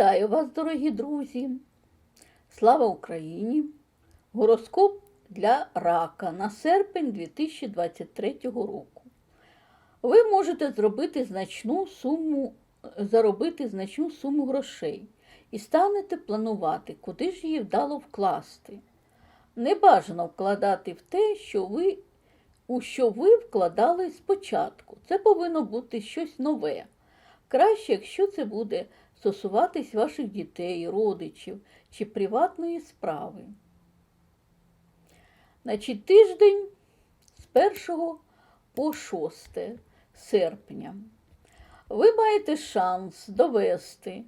Вітаю вас, дорогі друзі! Слава Україні! Гороскоп для рака на серпень 2023 року. Ви можете зробити значну суму, заробити значну суму грошей і станете планувати, куди ж її вдало вкласти. Не бажано вкладати в те, що ви, у що ви вкладали спочатку. Це повинно бути щось нове. Краще, якщо це буде стосуватись ваших дітей, родичів чи приватної справи. Значить, тиждень з 1 по 6 серпня. Ви маєте шанс довести,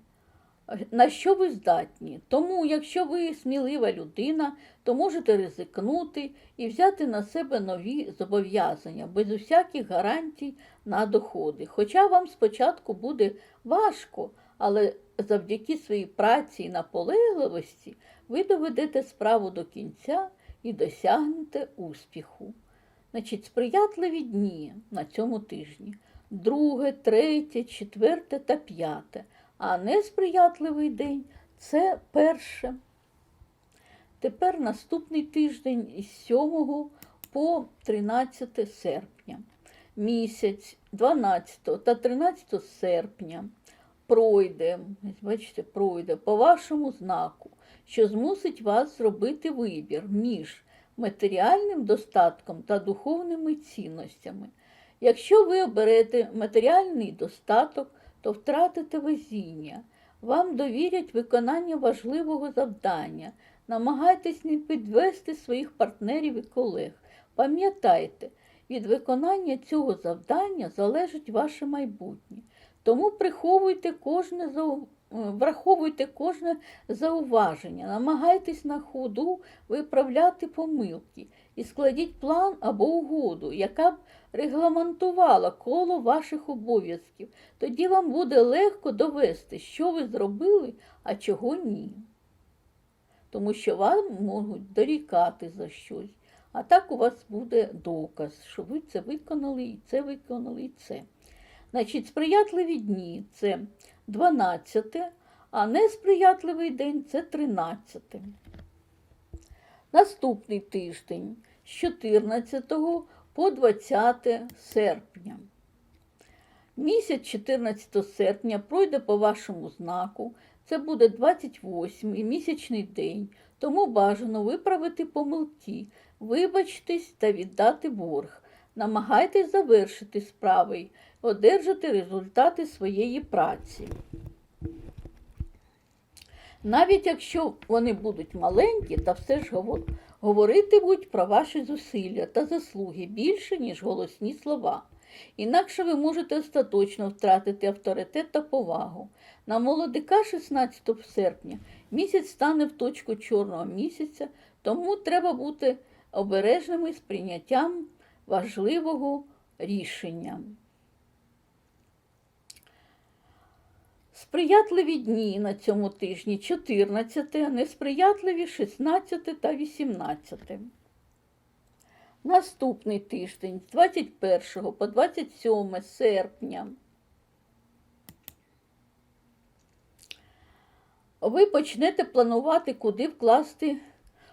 на що ви здатні. Тому, якщо ви смілива людина, то можете ризикнути і взяти на себе нові зобов'язання без усяких гарантій на доходи. Хоча вам спочатку буде важко, але завдяки своїй праці і наполегливості ви доведете справу до кінця і досягнете успіху. Значить, сприятливі дні на цьому тижні друге, третє, четверте та п'яте. А несприятливий день це перше. Тепер наступний тиждень із 7 по 13 серпня. Місяць 12 та 13 серпня пройде, бачите, пройде по вашому знаку, що змусить вас зробити вибір між матеріальним достатком та духовними цінностями. Якщо ви оберете матеріальний достаток, то втратите везіння. Вам довірять виконання важливого завдання. Намагайтесь не підвести своїх партнерів і колег. Пам'ятайте, від виконання цього завдання залежить ваше майбутнє. Тому приховуйте кожне зау... враховуйте кожне зауваження, намагайтесь на ходу виправляти помилки і складіть план або угоду, яка б регламентувала коло ваших обов'язків. Тоді вам буде легко довести, що ви зробили, а чого ні. Тому що вам можуть дорікати за щось. А так у вас буде доказ, що ви це виконали, і це виконали, і це. Значить, сприятливі дні це 12, а несприятливий день це 13. Наступний тиждень з 14 по 20 серпня. Місяць 14 серпня пройде по вашому знаку. Це буде 28-й місячний день, тому бажано виправити помилки, вибачтесь та віддати борг. Намагайтесь завершити справи одержати результати своєї праці. Навіть якщо вони будуть маленькі, та все ж говоритимуть про ваші зусилля та заслуги більше, ніж голосні слова. Інакше ви можете остаточно втратити авторитет та повагу. На молодика 16 серпня місяць стане в точку чорного місяця, тому треба бути обережними з прийняттям важливого рішення. Сприятливі дні на цьому тижні 14, несприятливі 16 та 18. Наступний тиждень з 21 по 27 серпня. Ви почнете планувати, куди вкласти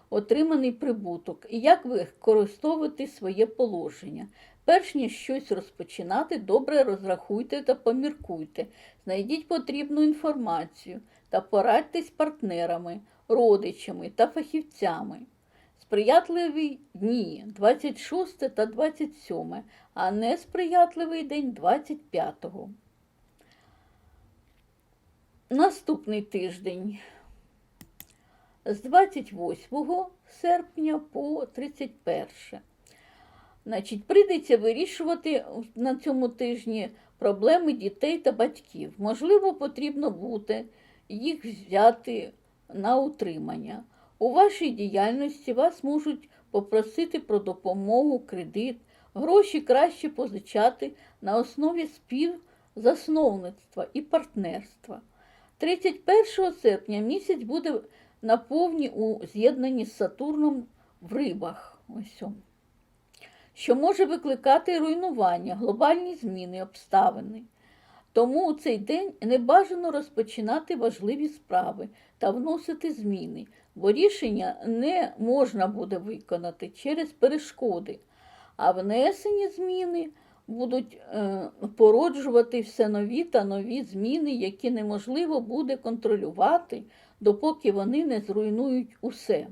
отриманий прибуток і як використовувати своє положення. Перш ніж щось розпочинати, добре розрахуйте та поміркуйте, знайдіть потрібну інформацію та порадьтесь партнерами, родичами та фахівцями. Сприятливі дні 26 та 27, а несприятливий день 25. Наступний тиждень з 28 серпня по 31. Значить, прийдеться вирішувати на цьому тижні проблеми дітей та батьків. Можливо, потрібно буде їх взяти на утримання. У вашій діяльності вас можуть попросити про допомогу, кредит, гроші краще позичати на основі співзасновництва і партнерства. 31 серпня місяць буде наповні у з'єднанні з Сатурном в рибах. Ось що може викликати руйнування, глобальні зміни, обставини. Тому у цей день не бажано розпочинати важливі справи та вносити зміни, бо рішення не можна буде виконати через перешкоди, а внесені зміни будуть е, породжувати все нові та нові зміни, які неможливо буде контролювати, допоки вони не зруйнують усе.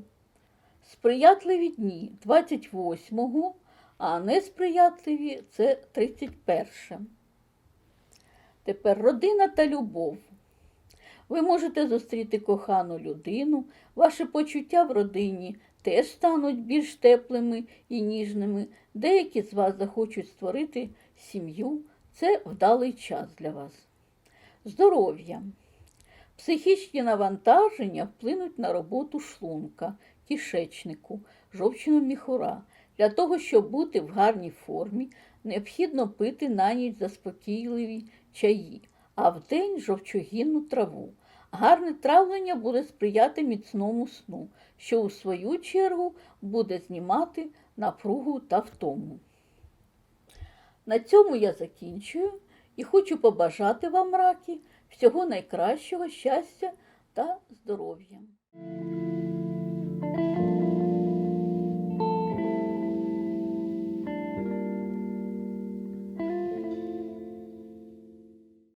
Сприятливі дні 28-го, а несприятливі це 31. Тепер родина та любов. Ви можете зустріти кохану людину, ваші почуття в родині теж стануть більш теплими і ніжними. Деякі з вас захочуть створити сім'ю. Це вдалий час для вас. Здоров'я. Психічні навантаження вплинуть на роботу шлунка, кишечнику, жовчного міхура. Для того, щоб бути в гарній формі, необхідно пити на ніч заспокійливі чаї, а вдень жовчогінну траву. Гарне травлення буде сприяти міцному сну, що у свою чергу буде знімати напругу та втому. На цьому я закінчую і хочу побажати вам, раки, всього найкращого щастя та здоров'я.